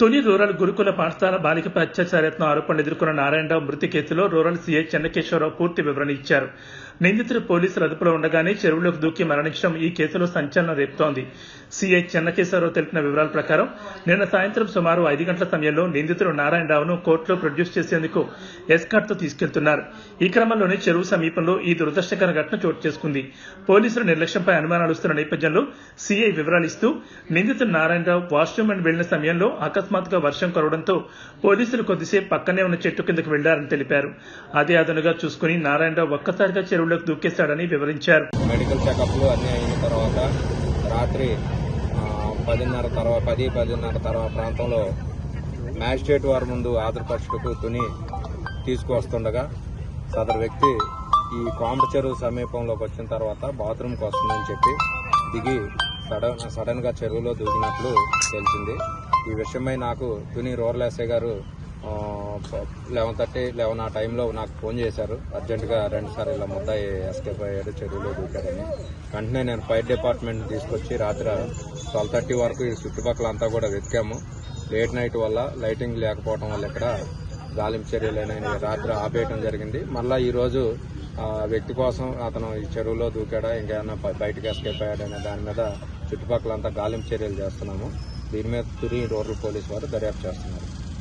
తొలి రూరల్ గురుకుల పాఠశాల బాలికపై అత్యాచారయత్నం ఆరోపణలు ఎదుర్కొన్న నారాయణరావు మృతి కేసులో రూరల్ సీఐ చెన్నకేశ్వరరావు పూర్తి వివరణ ఇచ్చారు. నిందితుడు పోలీసులు అదుపులో ఉండగానే చెరువులోకి దూకి మరణించడం ఈ కేసులో సంచలనం రేపుతోంది. సిఐ చెన్నకేశ్వరరావు తెలిపిన వివరాల ప్రకారం నిన్న సాయంత్రం సుమారు ఐదు గంటల సమయంలో నిందితుడు నారాయణరావును కోర్టులో ప్రొడ్యూస్ చేసేందుకు ఎస్కాట్తో తీసుకెళ్తున్నారు. ఈ క్రమంలోనే చెరువు సమీపంలో ఈ దురదృష్టకర ఘటన చోటు చేసుకుంది. పోలీసులు నిర్లక్ష్యంపై అనుమానాలు వస్తున్న నేపథ్యంలో సిఐ వివరాలు ఇస్తూ నిందితుడు నారాయణరావు వాష్రూమ్ అని వెళ్ళిన సమయంలో అకస్మాత్తుగా వర్షం కురవడంతో పోలీసులు కొద్దిసేపు పక్కనే ఉన్న చెట్టు కిందకు వెళ్ళారని తెలిపారు. అదే అదనుగా చూసుకుని నారాయణరావు ఒక్కసారిగా చెరువు చెరువులోకి దూకేశాడని వివరించారు. మెడికల్ చెకప్లు అన్నీ అయిన తర్వాత రాత్రి పదిన్నర తర్వాత పది పదిన్నర తర్వాత ప్రాంతంలో మ్యాజిస్ట్రేట్ వారి ముందు ఆంధ్రపక్షకు తుని తీసుకువస్తుండగా సదరు వ్యక్తి ఈ కోమట చెరువు సమీపంలోకి వచ్చిన తర్వాత బాత్రూమ్కి వస్తుందని చెప్పి దిగి సడన్ సడన్గా చెరువులో దూకినట్లు తెలిసింది. ఈ విషయమై నాకు తుని రోర్లాసే గారు లెవెన్ థర్టీ లెవెన్ ఆ టైంలో నాకు ఫోన్ చేశారు. అర్జెంటుగా రెండు సార్లు ఇలా ముద్దాయి ఎస్కేప్ అయ్యాడు చెరువులో దూకాడని. వెంటనే నేను ఫైర్ డిపార్ట్మెంట్ తీసుకొచ్చి రాత్రి ట్వెల్వ్ థర్టీ వరకు ఈ చుట్టుపక్కల అంతా కూడా వెతికాము. లేట్ నైట్ వల్ల లైటింగ్ లేకపోవడం వల్ల ఇక్కడ గాలింపు చర్యలు అనేవి రాత్రి ఆపేయటం జరిగింది. మళ్ళా ఈరోజు ఆ వ్యక్తి కోసం అతను ఈ చెరువులో దూకాడా ఇంకేమైనా బయటకు ఎస్కేప్ అయ్యాడనే దాని మీద చుట్టుపక్కలంతా గాలింపు చర్యలు చేస్తున్నాము. దీని మీద తురి రూరల్ పోలీస్ వారు దర్యాప్తు చేస్తున్నారు.